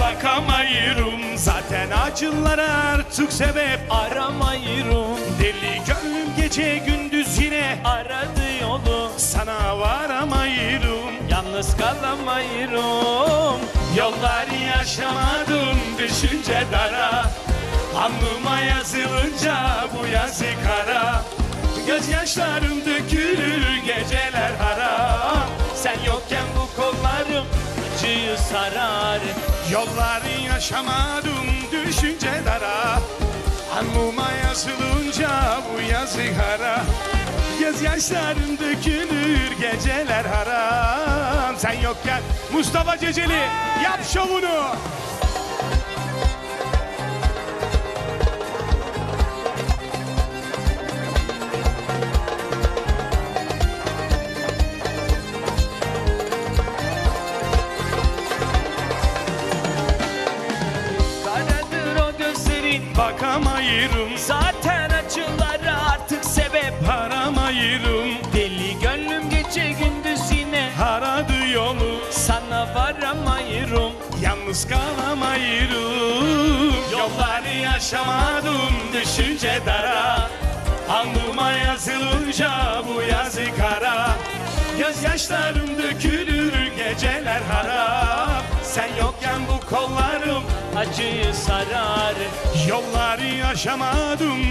bakamayırım. Zaten acılara artık sebep Aramayırım. Deli gönlüm gece gündüz yine Aradı yolu. Sana varamayırım Yalnız kalamayırım. Yolları yaşamadım düşünce dara. Alnıma yazılınca bu yazı kara Gözyaşlarım dökülür geceler sarar. Yolları yaşamadım düşünce dara. Alnıma yazılınca bu yazı kara. Gözyaşlarım dökülür geceler haram. Sen yokken Mustafa Ceceli yap şovunu Bakamayırım Zaten acılara artık sebep. Aramayırım Deli gönlüm gece gündüz yine. Haradı yolu. Sana varamayırım Yalnız kalamayırım Yolları yaşamadım düşünce dara. Alnıma yazılınca bu yazı kara. Gözyaşlarım dökülür geceler Acıyı sarar. Yolları yaşamadım